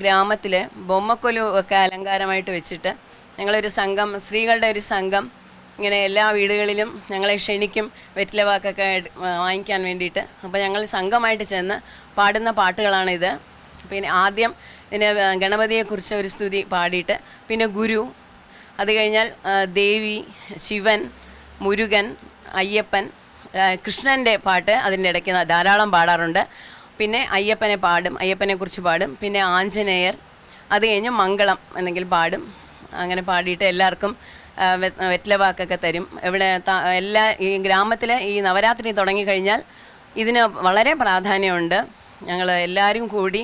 ഗ്രാമത്തിൽ ബൊമ്മക്കൊലു ഒക്കെ അലങ്കാരമായിട്ട് വെച്ചിട്ട് ഞങ്ങളൊരു സംഘം സ്ത്രീകളുടെ ഒരു സംഘം ഇങ്ങനെ എല്ലാ വീടുകളിലും ഞങ്ങളെ ക്ഷണിക്കും വെറ്റിലവാക്കൊക്കെ വാങ്ങിക്കാൻ വേണ്ടിയിട്ട്. അപ്പോൾ ഞങ്ങൾ സംഘമായിട്ട് ചെന്ന് പാടുന്ന പാട്ടുകളാണിത്. പിന്നെ ആദ്യം ഇതിന് ഗണപതിയെക്കുറിച്ച് ഒരു സ്തുതി പാടിയിട്ട് പിന്നെ ഗുരു അത് കഴിഞ്ഞാൽ ദേവി ശിവൻ മുരുകൻ അയ്യപ്പൻ കൃഷ്ണന്റെ പാട്ട് അതിന്റെ ഇടയ്ക്ക് ധാരാളം പാടാറുണ്ട്. പിന്നെ അയ്യപ്പനെ പാടും അയ്യപ്പനെ കുറിച്ച് പാടും പിന്നെ ആഞ്ജനേയർ അത് കഴിഞ്ഞ് മംഗളം എന്നെങ്കിൽ പാടും. അങ്ങനെ പാടിയിട്ട് എല്ലാവർക്കും വെറ്റിലവാക്കൊക്കെ തരും. ഇവിടെ എല്ലാ ഈ ഗ്രാമത്തിലെ ഈ നവരാത്രി തുടങ്ങിക്കഴിഞ്ഞാൽ ഇതിന് വളരെ പ്രാധാന്യമുണ്ട്. ഞങ്ങൾ എല്ലാവരും കൂടി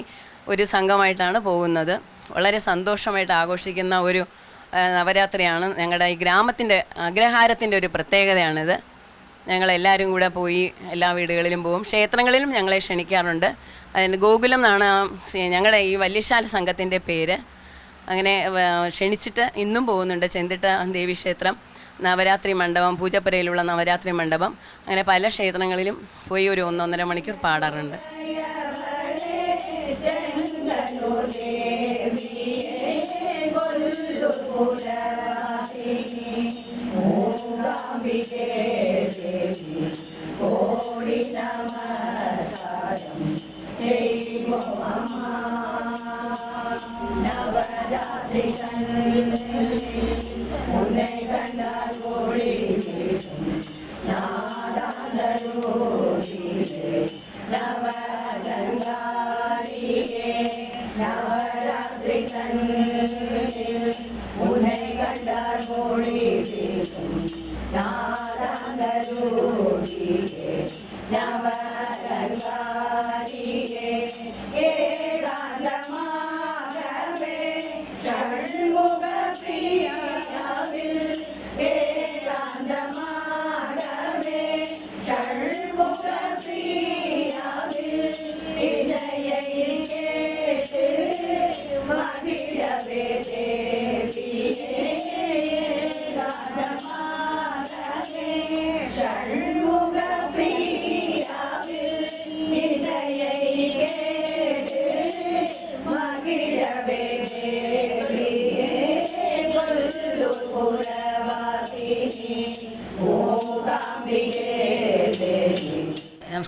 ഒരു സംഘമായിട്ടാണ് പോകുന്നത്. വളരെ സന്തോഷമായിട്ട് ആഘോഷിക്കുന്ന ഒരു നവരാത്രിയാണ് ഞങ്ങളുടെ ഈ ഗ്രാമത്തിന്റെ അഗ്രഹാരത്തിന്റെ ഒരു പ്രത്യേകതയാണിത്. ഞങ്ങളെല്ലാവരും കൂടെ പോയി എല്ലാ വീടുകളിലും പോകും ക്ഷേത്രങ്ങളിലും ഞങ്ങളെ ക്ഷണിക്കാറുണ്ട്. അതിന് ഗോകുലം എന്നാണ് ഞങ്ങളുടെ ഈ വല്യശാല സംഘത്തിന്റെ പേര്. അങ്ങനെ ക്ഷണിച്ചിട്ട് ഇന്നും പോകുന്നുണ്ട് ചെന്തിട്ട ദേവീക്ഷേത്രം നവരാത്രി മണ്ഡപം പൂജപ്പുരയിലുള്ള നവരാത്രി മണ്ഡപം. അങ്ങനെ പല ക്ഷേത്രങ്ങളിലും പോയി ഒരു ഒന്നൊന്നര മണിക്കൂർ പാടാറുണ്ട്. கோடி நமஸ்காரம் நவராத்திரி கண்ணில் உன்னை கண்டால் கோடி நவரங்காரியே நவராத்திரி கண்ணில் உன்னை கண்டார் மொழி பேசும் நாதாந்தரூரியே நவரங்காரியே ஏ ராந்தமா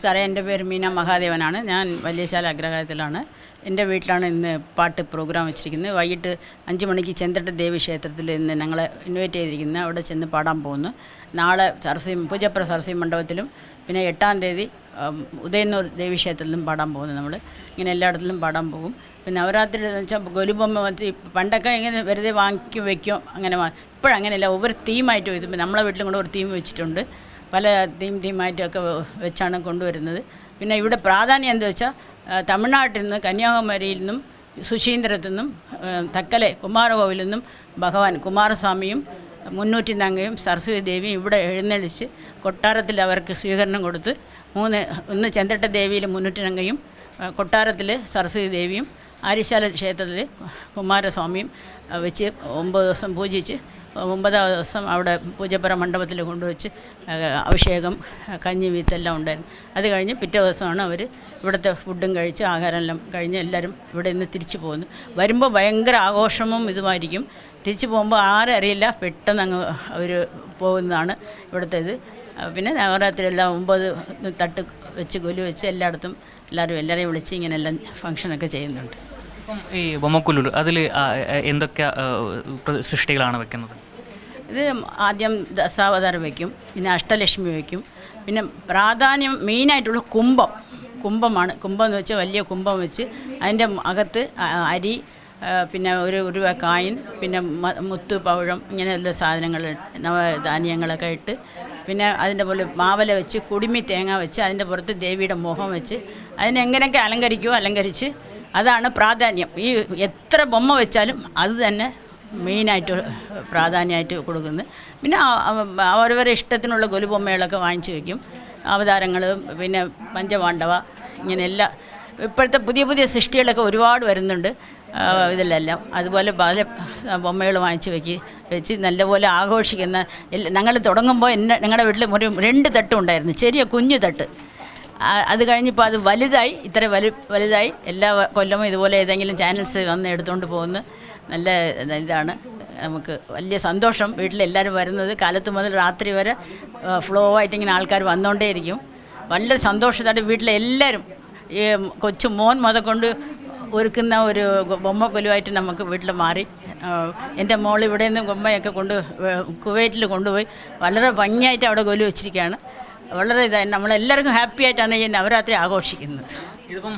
നമസ്കാരം എന്റെ പേര് മീന മഹാദേവനാണ്. ഞാൻ വലിയശാല അഗ്രഹാരത്തിലാണ്. എന്റെ വീട്ടിലാണ് ഇന്ന് പാട്ട് പ്രോഗ്രാം വെച്ചിരിക്കുന്നത്. വൈകിട്ട് അഞ്ച് മണിക്ക് ചെന്തട്ട ദേവി ക്ഷേത്രത്തിൽ ഇന്ന് ഞങ്ങളെ ഇൻവൈറ്റ് ചെയ്തിരിക്കുന്നത് അവിടെ ചെന്ന് പാടാൻ പോകുന്നു. നാളെ സരസ്വതി പൂജപ്പുര സരസ്വതി മണ്ഡപത്തിലും പിന്നെ എട്ടാം തീയതി ഉദയന്നൂർ ദേവീക്ഷേത്രത്തിലും പാടാൻ പോകുന്നു നമ്മൾ. ഇങ്ങനെ എല്ലായിടത്തിലും പാടാൻ പോകും. പിന്നെ നവരാത്രി എന്ന് വെച്ചാൽ ഗൊലുബൊമ്മ വെച്ച് പണ്ടൊക്കെ ഇങ്ങനെ വെറുതെ വാങ്ങിക്കും വെക്കും അങ്ങനെ ഇപ്പോഴങ്ങനെയല്ല. ഒരു തീമായിട്ട് വെക്കും നമ്മളെ വീട്ടിലും കൂടെ ഒരു തീം വെച്ചിട്ടുണ്ട്. പല തീം തീമായിട്ടൊക്കെ വെച്ചാണ് കൊണ്ടുവരുന്നത്. പിന്നെ ഇവിടെ പ്രാധാന്യം എന്താ വെച്ചാൽ തമിഴ്നാട്ടിൽ നിന്ന് കന്യാകുമാരിയിൽ നിന്നും സുശീന്ദ്രത്തു നിന്നും തക്കലെ കുമാരകോവിലിൽ നിന്നും ഭഗവാൻ കുമാരസ്വാമിയും മുന്നൂറ്റി നങ്കയും സരസ്വതി ദേവിയും ഇവിടെ എഴുന്നള്ളിച്ച് കൊട്ടാരത്തിൽ അവർക്ക് സ്വീകരണം കൊടുത്ത് മൂന്ന് ഒന്ന് ചെന്തട്ട ദേവിയിൽ മുന്നൂറ്റി നങ്കയും കൊട്ടാരത്തിൽ സരസ്വതി ദേവിയും ആര്യശാല ക്ഷേത്രത്തിൽ കുമാരസ്വാമിയും വെച്ച് ഒമ്പത് ദിവസം പൂജിച്ച് ഒമ്പതാം ദിവസം അവിടെ പൂജപ്പുര മണ്ഡപത്തിൽ കൊണ്ടുവച്ച് അഭിഷേകം കഞ്ഞി വീത്തെല്ലാം ഉണ്ടായിരുന്നു. അത് കഴിഞ്ഞ് പിറ്റേ ദിവസമാണ് അവർ ഇവിടുത്തെ ഫുഡും കഴിച്ച് ആഹാരം എല്ലാം കഴിഞ്ഞ് എല്ലാവരും ഇവിടെ നിന്ന് തിരിച്ചു പോകുന്നു. വരുമ്പോൾ ഭയങ്കര ആഘോഷവും ഇതുമായിരിക്കും. തിരിച്ചു പോകുമ്പോൾ ആരും അറിയില്ല പെട്ടെന്ന് അങ്ങ് അവർ പോകുന്നതാണ് ഇവിടുത്തെ ഇത്. പിന്നെ നവരാത്രി എല്ലാം ഒമ്പത് തട്ട് വെച്ച് കൊലു വെച്ച് എല്ലായിടത്തും എല്ലാവരും എല്ലാവരെയും വിളിച്ച് ഇങ്ങനെയെല്ലാം ഫങ്ഷനൊക്കെ ചെയ്യുന്നുണ്ട്. ഇപ്പം ഈ ബൊമ്മക്കുല്ലൂർ അതിൽ എന്തൊക്കെ സൃഷ്ടികളാണ് വെക്കുന്നത്? ഇത് ആദ്യം ദശാവതാരം വയ്ക്കും പിന്നെ അഷ്ടലക്ഷ്മി വയ്ക്കും പിന്നെ പ്രാധാന്യം മെയിനായിട്ടുള്ള കുംഭം കുംഭമാണ്. കുംഭം എന്ന് വെച്ചാൽ വലിയ കുംഭം വെച്ച് അതിന്റെ അകത്ത് അരി പിന്നെ ഒരു ഒരു കായിൻ പിന്നെ മുത്ത് പവിഴം ഇങ്ങനെയുള്ള സാധനങ്ങൾ നവധാന്യങ്ങളൊക്കെ ഇട്ട് പിന്നെ അതിന്റെ പോലെ മാവല വെച്ച് കുടുമി തേങ്ങ വെച്ച് അതിന്റെ പുറത്ത് ദേവിയുടെ മുഖം വെച്ച് അതിനെങ്ങനെയൊക്കെ അലങ്കരിക്കുമോ അലങ്കരിച്ച് അതാണ് പ്രാധാന്യം. ഈ എത്ര ബൊമ്മ വെച്ചാലും അത് തന്നെ മെയിനായിട്ട് പ്രാധാന്യമായിട്ട് കൊടുക്കുന്നത്. പിന്നെ അവരവരെ ഇഷ്ടത്തിനുള്ള ഗൊലുബൊമ്മകളൊക്കെ വാങ്ങിച്ചു വയ്ക്കും അവതാരങ്ങൾ പിന്നെ പഞ്ചപാണ്ഡവ ഇങ്ങനെ എല്ലാ ഇപ്പോഴത്തെ പുതിയ പുതിയ സൃഷ്ടികളൊക്കെ ഒരുപാട് വരുന്നുണ്ട്. ഇതിലെല്ലാം. അതുപോലെ പല ബൊമ്മകൾ വാങ്ങിച്ച് വെക്കി വെച്ച് നല്ലപോലെ ആഘോഷിക്കുന്ന ഞങ്ങൾ തുടങ്ങുമ്പോൾ എന്നെ ഞങ്ങളുടെ വീട്ടിൽ ഒരു രണ്ട് തട്ടുണ്ടായിരുന്നു ചെറിയ കുഞ്ഞു തട്ട്. അത് കഴിഞ്ഞിപ്പോൾ അത് വലുതായി ഇത്ര വലു വലുതായി. എല്ലാ കൊല്ലവും ഇതുപോലെ ഏതെങ്കിലും ചാനൽസ് വന്ന് എടുത്തുകൊണ്ട് പോകുന്ന നല്ല ഇതാണ്. നമുക്ക് വലിയ സന്തോഷം വീട്ടിലെല്ലാവരും വരുന്നത്. കാലത്ത് മുതൽ രാത്രി വരെ ഫ്ലോ ആയിട്ട് ഇങ്ങനെ ആൾക്കാർ വന്നുകൊണ്ടേയിരിക്കും വളരെ സന്തോഷത്തോടെ വീട്ടിലെ എല്ലാവരും ഈ കൊച്ചു മോൻ മുതക്കൊണ്ട് ഒരുക്കുന്ന ഒരു ബൊമ്മ കൊലുവായിട്ട് നമുക്ക് വീട്ടിൽ മാറി. എന്റെ മോൾ ഇവിടെ നിന്ന് ബൊമ്മയൊക്കെ കൊണ്ട് കുവൈറ്റിൽ കൊണ്ടുപോയി. വളരെ ഭംഗിയായിട്ട് അവിടെ കൊലു വെച്ചിരിക്കുകയാണ് വളരെ ഇതായി നമ്മളെല്ലാവർക്കും ഹാപ്പി ആയിട്ടാണ് ഈ നവരാത്രി ആഘോഷിക്കുന്നത്. ഇതിപ്പം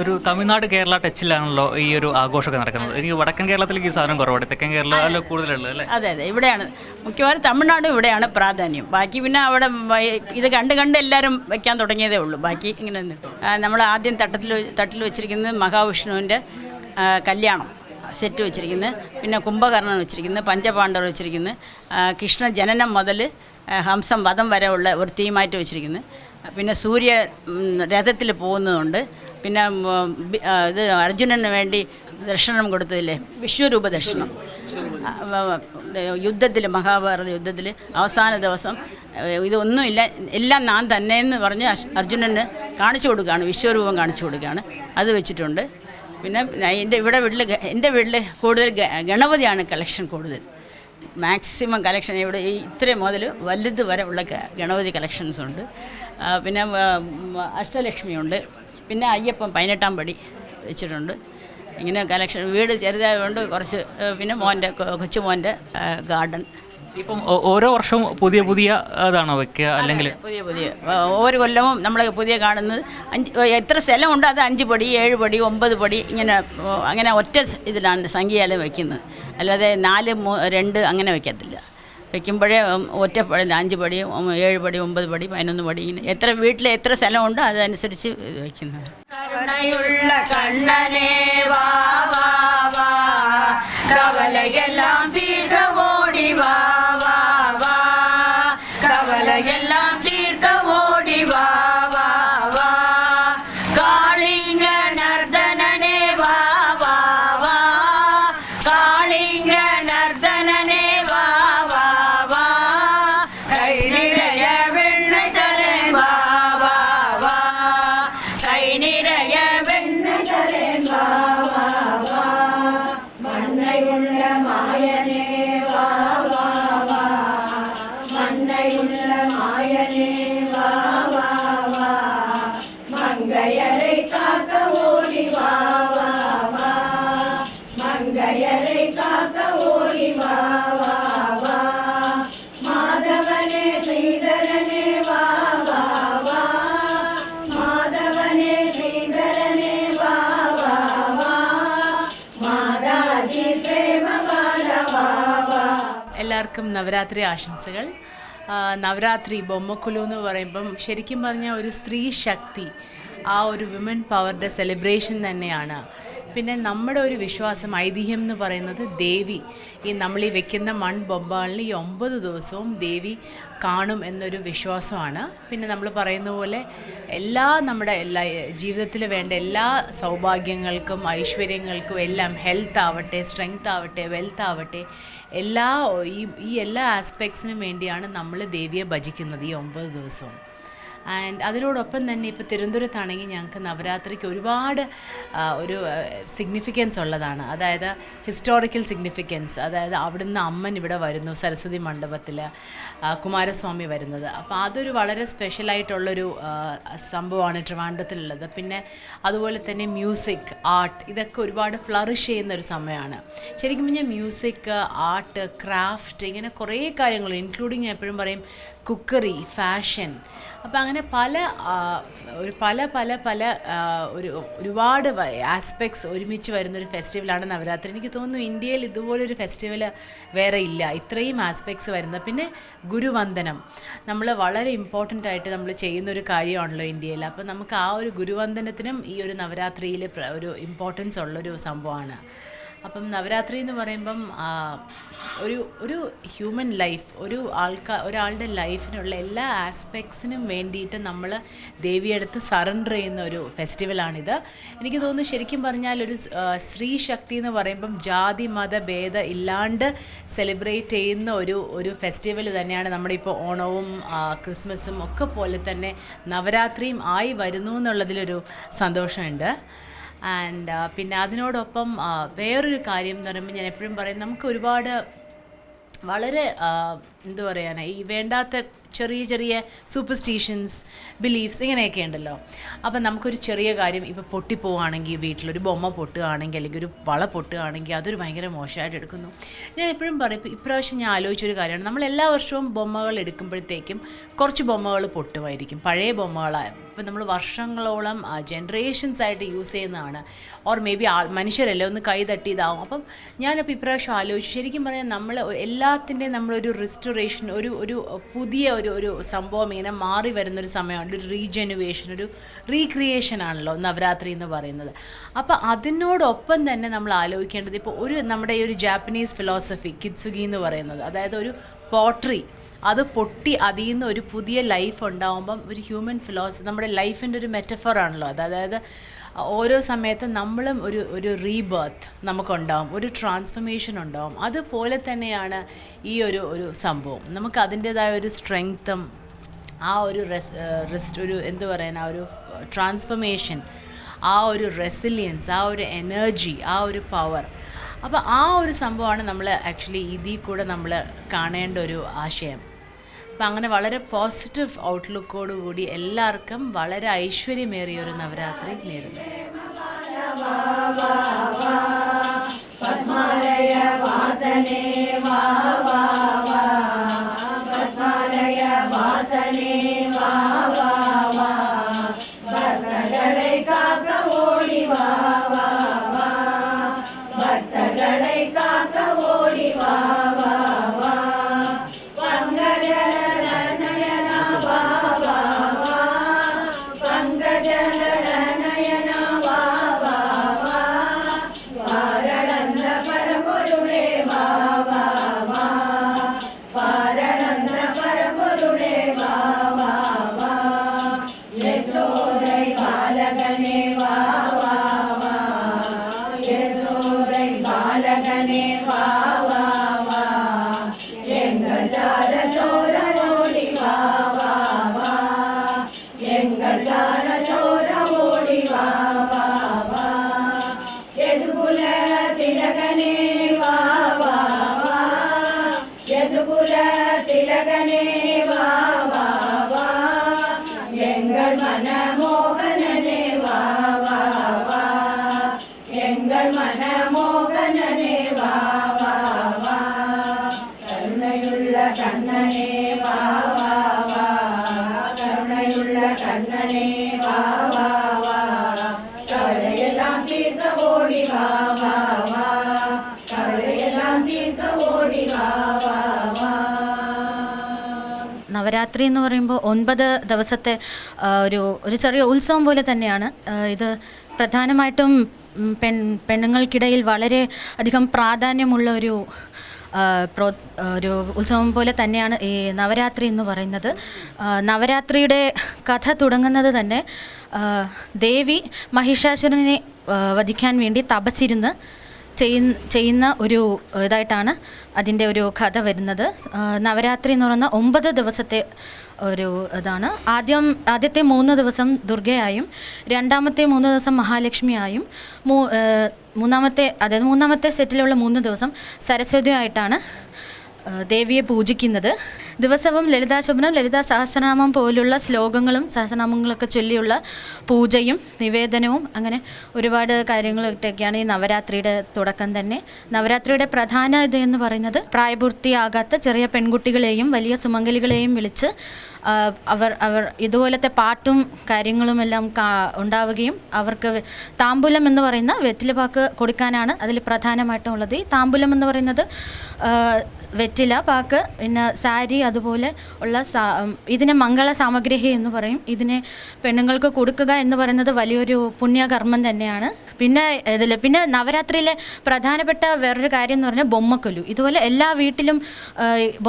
ഒരു തമിഴ്നാട് കേരള ടച്ചിലാണല്ലോ ഈ ഒരു ആഘോഷമൊക്കെ നടക്കുന്നത്. എനിക്ക് വടക്കൻ കേരളത്തിലേക്ക് ഈ സാധനം കുറവാണ്. തെക്കൻ കേരള കൂടുതലുള്ളത് അല്ലേ? അതെ അതെ ഇവിടെയാണ്. മുഖ്യമായും തമിഴ്നാട് ഇവിടെയാണ് പ്രാധാന്യം. ബാക്കി പിന്നെ അവിടെ ഇത് കണ്ട് കണ്ട് എല്ലാവരും വയ്ക്കാൻ തുടങ്ങിയതേ ഉള്ളൂ. ബാക്കി ഇങ്ങനെ നമ്മൾ ആദ്യം തട്ടത്തിൽ തട്ടിൽ വെച്ചിരിക്കുന്നത് മഹാവിഷ്ണുവിന്റെ കല്യാണം സെറ്റ് വെച്ചിരിക്കുന്നത്. പിന്നെ കുംഭകർണൻ വെച്ചിരിക്കുന്നത് പഞ്ചപാണ്ഡവർ വെച്ചിരിക്കുന്നത്. കൃഷ്ണ ജനനം മുതൽ ഹംസം വധം വരെ ഉള്ള ഒരു തീമായിട്ട് വെച്ചിരിക്കുന്നത് പിന്നെ സൂര്യ രഥത്തിൽ പോകുന്നതുണ്ട്. പിന്നെ ഇത് അർജുനന് വേണ്ടി ദർശനം കൊടുത്തതില്ലേ? വിശ്വരൂപ ദർശനം യുദ്ധത്തിൽ മഹാഭാരത യുദ്ധത്തിൽ അവസാന ദിവസം ഇതൊന്നുമില്ല. എല്ലാം ഞാൻ തന്നെ എന്ന് പറഞ്ഞ് അർജുനന് കാണിച്ചു കൊടുക്കുകയാണ്. വിശ്വരൂപം കാണിച്ചു കൊടുക്കുകയാണ്. അത് വെച്ചിട്ടുണ്ട്. പിന്നെ എന്റെ ഇവിടെ വീട്ടിൽ എന്റെ വീട്ടിൽ കൂടുതൽ ഗണപതിയാണ് കളക്ഷൻ കൂടുതൽ. മാക്സിമം കളക്ഷൻ ഇവിടെ ഈ ഇത്രയും മുതൽ വലുത് വരെ ഉള്ള ഗണപതി കളക്ഷൻസ് ഉണ്ട്. പിന്നെ അഷ്ടലക്ഷ്മിയുണ്ട് പിന്നെ അയ്യപ്പൻ പതിനെട്ടാം പടി വെച്ചിട്ടുണ്ട്. ഇങ്ങനെ കളക്ഷൻ വീട് ചെറുതായതുകൊണ്ട് കുറച്ച് പിന്നെ മോന്റെ കൊച്ചുമോന്റെ ഗാർഡൻ. ഇപ്പം ഓരോ വർഷവും പുതിയ പുതിയ അതാണോ വെക്കുക? അല്ലെങ്കിൽ പുതിയ പുതിയ. ഓരോ കൊല്ലവും നമ്മൾ പുതിയ കാണുന്നത് അഞ്ച് എത്ര സ്ഥലമുണ്ട്? അത് അഞ്ച് പടി ഏഴ് പടി ഒമ്പത് പടി ഇങ്ങനെ അങ്ങനെ ഒറ്റ ഇതിലാണ് സംഖ്യയിൽ വെക്കുന്നത്. അല്ലാതെ നാല് രണ്ട് അങ്ങനെ വെക്കത്തില്ല. വെക്കുമ്പോഴേ ഒറ്റ പടി അഞ്ച് പടി ഏഴ് പടി ഒമ്പത് പടി പതിനൊന്ന് പടി ഇങ്ങനെ എത്ര വീട്ടിൽ എത്ര സ്ഥലമുണ്ടോ അതനുസരിച്ച് ഇത് വയ്ക്കുന്നത് കരുണയുള്ള കണ്ണനെ വാ വാ വാ. കവലയെല്ലാം തീർക്ക ഓടി വാ വാ വാ. എല്ലാവർക്കും നവരാത്രി ആശംസകൾ. നവരാത്രി ബൊമ്മക്കുലു എന്ന് പറയുമ്പം ശരിക്കും പറഞ്ഞാൽ ഒരു സ്ത്രീ ശക്തി ആ ഒരു വിമൻ പവറുടെ സെലിബ്രേഷൻ തന്നെയാണ്. പിന്നെ നമ്മുടെ ഒരു വിശ്വാസം ഐതിഹ്യം എന്ന് പറയുന്നത് ദേവി. ഈ നമ്മൾ ഈ വെക്കുന്ന മൺ ബൊമ്പാളിൽ ഈ ഒമ്പത് ദിവസവും ദേവി കാണും എന്നൊരു വിശ്വാസമാണ്. പിന്നെ നമ്മൾ പറയുന്ന പോലെ എല്ലാ നമ്മുടെ എല്ലാ ജീവിതത്തിൽ വേണ്ട എല്ലാ സൗഭാഗ്യങ്ങൾക്കും ഐശ്വര്യങ്ങൾക്കും എല്ലാം ഹെൽത്ത് ആവട്ടെ സ്ട്രെങ്ത് ആവട്ടെ വെൽത്ത് ആവട്ടെ എല്ലാ ഈ ഈ എല്ലാ ആസ്പെക്ട്സിനും വേണ്ടിയാണ് നമ്മൾ ദേവിയെ ഭജിക്കുന്നത് ഈ ഒമ്പത് ദിവസവും. ആൻഡ് അതിനോടൊപ്പം തന്നെ ഇപ്പോൾ തിരുവനന്തപുരത്താണെങ്കിൽ ഞങ്ങൾക്ക് നവരാത്രിക്ക് ഒരുപാട് ഒരു സിഗ്നിഫിക്കൻസ് ഉള്ളതാണ്. അതായത് ഹിസ്റ്റോറിക്കൽ സിഗ്നിഫിക്കൻസ് അതായത് അവിടുന്ന് അമ്മൻ ഇവിടെ വരുന്നു സരസ്വതി മണ്ഡപത്തിൽ കുമാരസ്വാമി വരുന്നത്. അപ്പോൾ അതൊരു വളരെ സ്പെഷ്യലായിട്ടുള്ളൊരു സംഭവമാണ് ട്രിവാൻഡ്രത്തിലുള്ളത്. പിന്നെ അതുപോലെ തന്നെ മ്യൂസിക് ആർട്ട് ഇതൊക്കെ ഒരുപാട് ഫ്ലറിഷ് ചെയ്യുന്ന ഒരു സമയമാണ്. ശരിക്കും പറഞ്ഞാൽ മ്യൂസിക് ആർട്ട് ക്രാഫ്റ്റ് ഇങ്ങനെ കുറേ കാര്യങ്ങൾ ഇൻക്ലൂഡിങ് ഞാൻ എപ്പോഴും പറയും കുക്കറി ഫാഷൻ അപ്പോൾ അങ്ങനെ പല ഒരു പല പല പല ഒരു ഒരുപാട് ആസ്പെക്ട്സ് ഒരുമിച്ച് വരുന്ന ഒരു ഫെസ്റ്റിവലാണ് നവരാത്രി. എനിക്ക് തോന്നുന്നു ഇന്ത്യയിൽ ഇതുപോലൊരു ഫെസ്റ്റിവൽ വേറെ ഇല്ല. ഇത്രയും ആസ്പെക്ട്സ് വരുന്ന പിന്നെ ഗുരുവന്ദനം. നമ്മൾ വളരെ ഇമ്പോർട്ടന്റ് ആയിട്ട് നമ്മൾ ചെയ്യുന്ന ഒരു കാര്യമാണല്ലോ ഇന്ത്യയിൽ. അപ്പോൾ നമുക്ക് ആ ഒരു ഗുരുവന്ദനത്തിനും ഈ ഒരു നവരാത്രിയിൽ ഒരു ഇമ്പോർട്ടൻസ് ഉള്ളൊരു സംഭവമാണ്. അപ്പം നവരാത്രി എന്ന് പറയുമ്പം ഒരു ഒരു ഹ്യൂമൻ ലൈഫ് ഒരു ആൾക്കാ ഒരാളുടെ ലൈഫിനുള്ള എല്ലാ ആസ്പെക്ട്സിനും വേണ്ടിയിട്ട് നമ്മൾ ദേവിയെടുത്ത് സറണ്ടർ ചെയ്യുന്ന ഒരു ഫെസ്റ്റിവലാണിത് എനിക്ക് തോന്നുന്നു ശരിക്കും പറഞ്ഞാൽ ഒരു സ്ത്രീ ശക്തി എന്ന് പറയുമ്പം ജാതി മത ഭേദ ഇല്ലാണ്ട് സെലിബ്രേറ്റ് ചെയ്യുന്ന ഒരു ഒരു ഫെസ്റ്റിവൽ തന്നെയാണ് നമ്മുടെ ഇപ്പോൾ ഓണവും ക്രിസ്മസും ഒക്കെ പോലെ തന്നെ നവരാത്രിയും ആയി വരുന്നു എന്നുള്ളതിലൊരു സന്തോഷമുണ്ട്. ആൻഡ് പിന്നെ അതിനോടൊപ്പം വേറൊരു കാര്യം എന്ന് പറയുമ്പോൾ ഞാൻ എപ്പോഴും പറയും നമുക്ക് ഒരുപാട് വളരെ എന്തു പറയാനാണ് പറയാനാ ഈ വേണ്ടാത്ത ചെറിയ ചെറിയ സൂപ്പർസ്റ്റീഷൻസ് ബിലീഫ്സ് ഇങ്ങനെയൊക്കെ ഉണ്ടല്ലോ. അപ്പം നമുക്കൊരു ചെറിയ കാര്യം ഇപ്പോൾ പൊട്ടിപ്പോവുകയാണെങ്കിൽ വീട്ടിലൊരു ബൊമ്മ പൊട്ടുകയാണെങ്കിൽ അല്ലെങ്കിൽ ഒരു വള പൊട്ടുകയാണെങ്കിൽ അതൊരു ഭയങ്കര മോശമായിട്ട് എടുക്കുന്നു. ഞാൻ എപ്പോഴും പറയും ഇപ്രാവശ്യം ഞാൻ ആലോചിച്ചൊരു കാര്യമാണ്. നമ്മൾ എല്ലാ വർഷവും ബൊമ്മകൾ എടുക്കുമ്പോഴത്തേക്കും കുറച്ച് ബൊമ്മകൾ പൊട്ടുമായിരിക്കും. പഴയ ബൊമ്മകളായ ഇപ്പം നമ്മൾ വർഷങ്ങളോളം ജനറേഷൻസ് ആയിട്ട് യൂസ് ചെയ്യുന്നതാണ്. ഓർ മേ ബി ആൾ മനുഷ്യരല്ലേ ഒന്ന് കൈ തട്ടി ഇതാവും. അപ്പം ഞാനപ്പോൾ ഇപ്രാവശ്യം ആലോചിച്ചു. ശരിക്കും പറഞ്ഞാൽ നമ്മൾ എല്ലാത്തിന്റെയും നമ്മളൊരു റിസ്റ്റോറേഷൻ ഒരു ഒരു പുതിയ ഒരു ഒരു സംഭവം ഇങ്ങനെ മാറി വരുന്നൊരു സമയമാണ്. ഒരു റീജനുവേഷൻ ഒരു റീക്രിയേഷൻ ആണല്ലോ നവരാത്രി എന്ന് പറയുന്നത്. അപ്പോൾ അതിനോടൊപ്പം തന്നെ നമ്മൾ ആലോചിക്കേണ്ടത് ഇപ്പോൾ ഒരു നമ്മുടെ ഈ ഒരു ജാപ്പനീസ് ഫിലോസഫി കിത്സുഗി എന്ന് പറയുന്നത്. അതായത് ഒരു പോട്രി അത് പൊട്ടി അതിൽ നിന്ന് ഒരു പുതിയ ലൈഫ് ഉണ്ടാവുമ്പം ഒരു ഹ്യൂമൻ ഫിലോസഫി നമ്മുടെ ലൈഫിന്റെ ഒരു മെറ്റഫർ ആണല്ലോ അത്. അതായത് ഓരോ സമയത്തും നമ്മളും ഒരു ഒരു റീബർത്ത് നമുക്കുണ്ടാവും ഒരു ട്രാൻസ്ഫർമേഷൻ ഉണ്ടാവും. അതുപോലെ തന്നെയാണ് ഈ ഒരു ഒരു സംഭവം. നമുക്ക് അതിന്റേതായ ഒരു സ്ട്രെങ്ത്തും ആ ഒരു റെസ് റെസ്റ്റ് ഒരു എന്ത് പറയാൻ ആ ഒരു ട്രാൻസ്ഫർമേഷൻ ആ ഒരു റെസിലിയൻസ് ആ ഒരു എനർജി ആ ഒരു പവർ അപ്പോൾ ആ ഒരു സംഭവമാണ് നമ്മൾ ആക്ച്വലി ഇതിൽ കൂടെ നമ്മൾ കാണേണ്ട ഒരു ആശയം. അപ്പം അങ്ങനെ വളരെ പോസിറ്റീവ് ഔട്ട്ലുക്കോടുകൂടി എല്ലാവർക്കും വളരെ ഐശ്വര്യമേറിയ ഒരു നവരാത്രി നേരുന്നു പത്മാലയ വാസനേ വാ വാ കണ്ണനെ കണ്ണനെ നവരാത്രി എന്ന് പറയുമ്പോൾ ഒൻപത് ദിവസത്തെ ഒരു ഒരു ചെറിയ ഉത്സവം പോലെ തന്നെയാണ്. ഇത് പ്രധാനമായിട്ടും പെൺ പെണ്ണുങ്ങൾക്കിടയിൽ വളരെ അധികം പ്രാധാന്യമുള്ള ഒരു പ്രോ ഒരു ഉത്സവം പോലെ തന്നെയാണ് ഈ നവരാത്രി എന്ന് പറയുന്നത്. നവരാത്രിയുടെ കഥ തുടങ്ങുന്നത് തന്നെ ദേവി മഹിഷാസുരനെ വധിക്കാൻ വേണ്ടി തപസ്സിരുന്ന് ചെയ്യുന്ന ഒരു ഇതായിട്ടാണ് അതിന്റെ ഒരു കഥ വരുന്നത്. നവരാത്രി എന്ന് പറയുന്ന ഒമ്പത് ദിവസത്തെ ഒരു ഇതാണ്. ആദ്യം ആദ്യത്തെ മൂന്ന് ദിവസം ദുർഗയായും രണ്ടാമത്തെ മൂന്ന് ദിവസം മഹാലക്ഷ്മിയായും മൂന്നാമത്തെ അതായത് മൂന്നാമത്തെ സെറ്റിലുള്ള മൂന്ന് ദിവസം സരസ്വതിയായിട്ടാണ് ദേവിയെ പൂജിക്കുന്നത്. ദിവസവും ലളിതാശോഭനം ലളിതാ സഹസ്രനാമം പോലുള്ള ശ്ലോകങ്ങളും സഹസ്രനാമങ്ങളൊക്കെ ചൊല്ലിയുള്ള പൂജയും നിവേദനവും അങ്ങനെ ഒരുപാട് കാര്യങ്ങളൊക്കെയാണ് ഈ നവരാത്രിയുടെ തുടക്കം തന്നെ. നവരാത്രിയുടെ പ്രധാന ഇത് എന്ന് പറയുന്നത് പ്രായപൂർത്തിയാകാത്ത ചെറിയ പെൺകുട്ടികളെയും വലിയ സുമംഗലികളെയും വിളിച്ച് അവർ അവർ ഇതുപോലത്തെ പാട്ടും കാര്യങ്ങളും എല്ലാം ഉണ്ടാവുകയും അവർക്ക് താമ്പുലം എന്ന് പറയുന്ന വെറ്റിലപാക്ക് കൊടുക്കാനാണ് അതിൽ പ്രധാനമായിട്ടും ഉള്ളത് ഈ താമ്പൂലം എന്ന് പറയുന്നത് വെറ്റില പാക്ക് പിന്നെ സാരി അതുപോലെ ഉള്ള ഇതിനെ മംഗള സാമഗ്രഹി എന്ന് പറയും. ഇതിനെ പെണ്ണുങ്ങൾക്ക് കൊടുക്കുക എന്ന് പറയുന്നത് വലിയൊരു പുണ്യകർമ്മം തന്നെയാണ്. പിന്നെ ഇതിൽ പിന്നെ നവരാത്രിയിലെ പ്രധാനപ്പെട്ട വേറൊരു കാര്യം എന്ന് പറഞ്ഞാൽ ബൊമ്മക്കൊലു. ഇതുപോലെ എല്ലാ വീട്ടിലും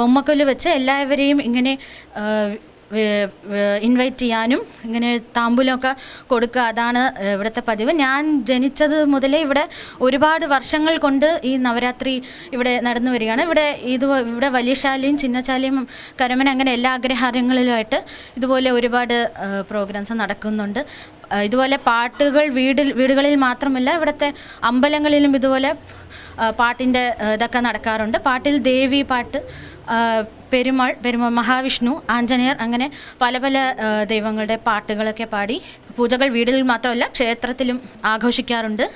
ബൊമ്മക്കൊലു വെച്ച് എല്ലാവരെയും ഇങ്ങനെ ഇൻവൈറ്റ് ചെയ്യാനും ഇങ്ങനെ താമ്പൂലമൊക്കെ കൊടുക്കുക. അതാണ് ഇവിടുത്തെ പതിവ്. ഞാൻ ജനിച്ചത് മുതലേ ഇവിടെ ഒരുപാട് വർഷങ്ങൾ കൊണ്ട് ഈ നവരാത്രി ഇവിടെ നടന്നു വരികയാണ്. ഇവിടെ ഇത് ഇവിടെ വലിയശാലയും ചിന്നശാലയും കരമന അങ്ങനെ എല്ലാ അഗ്രഹാരങ്ങളിലുമായിട്ട് ഇതുപോലെ ഒരുപാട് പ്രോഗ്രാംസ് നടക്കുന്നുണ്ട്. ഇതുപോലെ പാട്ടുകൾ വീടിൽ വീടുകളിൽ മാത്രമല്ല ഇവിടുത്തെ അമ്പലങ്ങളിലും ഇതുപോലെ പാട്ടിന്റെ ഇതൊക്കെ നടക്കാറുണ്ട്. പാട്ടിൽ ദേവി പാട്ട് പെരുമാൾ പെരുമാൾ മഹാവിഷ്ണു ആഞ്ജനേയർ അങ്ങനെ പല പല ദൈവങ്ങളുടെ പാട്ടുകളൊക്കെ പാടി പൂജകൾ വീടിൽ മാത്രമല്ല ക്ഷേത്രത്തിലും ആഘോഷിക്കാറുണ്ട്.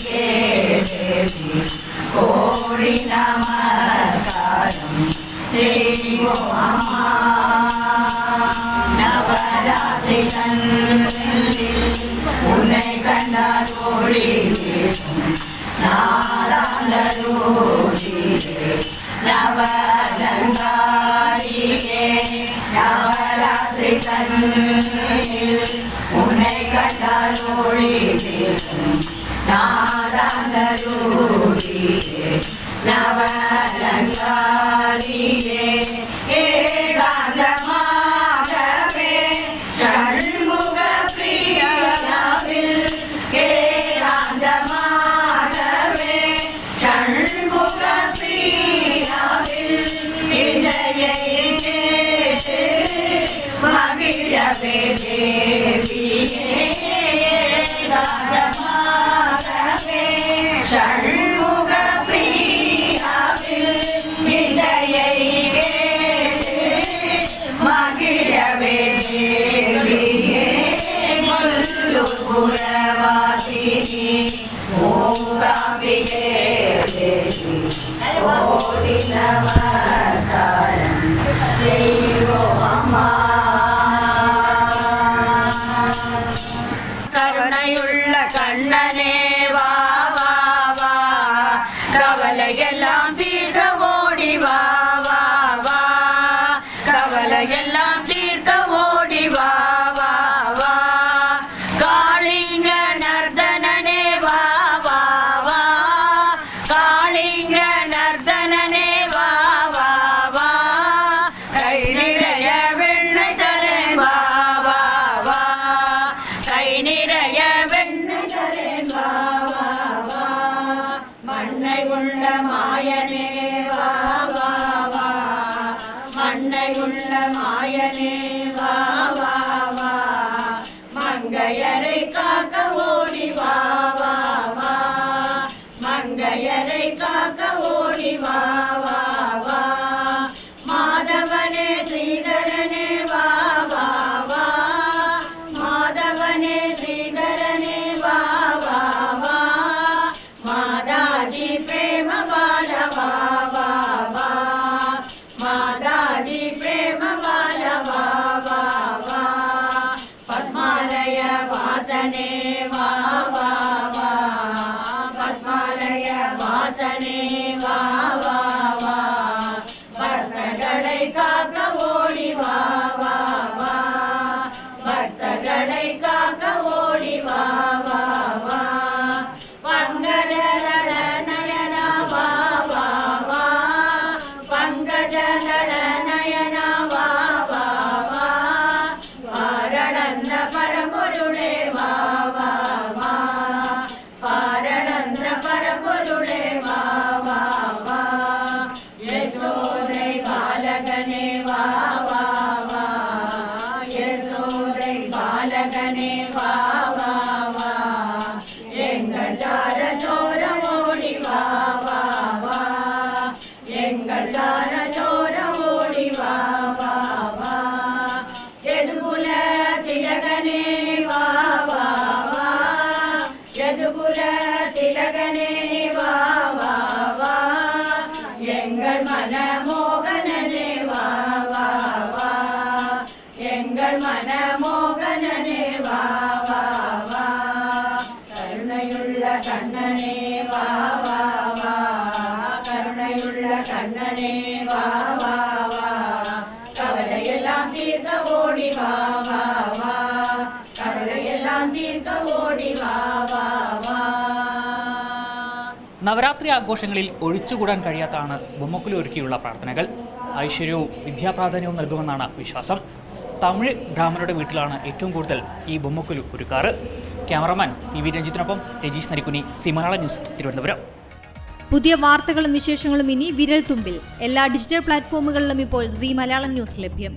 ദേവികേ ദേവി കോടി നമസ്കാരം ദേവോ നവരാത്രി കണ്ണിൽ ഉന്നെ കണ്ട തോളി നാദാലൂടി നവരംഗാരികേ നവരാത്രി കണ്ണിൽ ഉന്നെ കണ്ട തോളി നാദാനരൂപിയെ നവരങ്കാരിയെ ഏകാന്തമാകവേ ഷൺമുഖ പ്രിയനാവിൽ ഏകാന്തമാകവേ ഷൺമുഖ പ്രിയാവിൽ വിജയേ മകിഴവേ ദേവിയേ രാജമാ சண்முக பிரியாவில் விஜயை கேட்டு மகிழவே தேவியே புறவாசினி மூகாம்பிகே தேவி ஓடி நமஸ்காரம் നവരാത്രി ആഘോഷങ്ങളിൽ ഒഴിച്ചുകൂടാൻ കഴിയാത്തതാണ് ബൊമ്മക്കുലി ഒരുക്കിയുള്ള പ്രാർത്ഥനകൾ. ഐശ്വര്യവും വിദ്യാപ്രാധാന്യവും നൽകുമെന്നാണ് വിശ്വാസം. തമിഴ് ബ്രാഹ്മണരുടെ വീട്ടിലാണ് ഏറ്റവും കൂടുതൽ ഈ ബൊമ്മക്കുലു ഒരുക്കാറ്. ക്യാമറമാൻ പി വി രഞ്ജിത്തിനൊപ്പം രജീഷ് നരിക്കുനി സി മലയാളം ന്യൂസ് തിരുവനന്തപുരം. പുതിയ വാർത്തകളും വിശേഷങ്ങളും ഇനി വിരൽ തുമ്പിൽ എല്ലാ ഡിജിറ്റൽ പ്ലാറ്റ്ഫോമുകളിലും ഇപ്പോൾ സി മലയാളം ന്യൂസ് ലഭ്യം.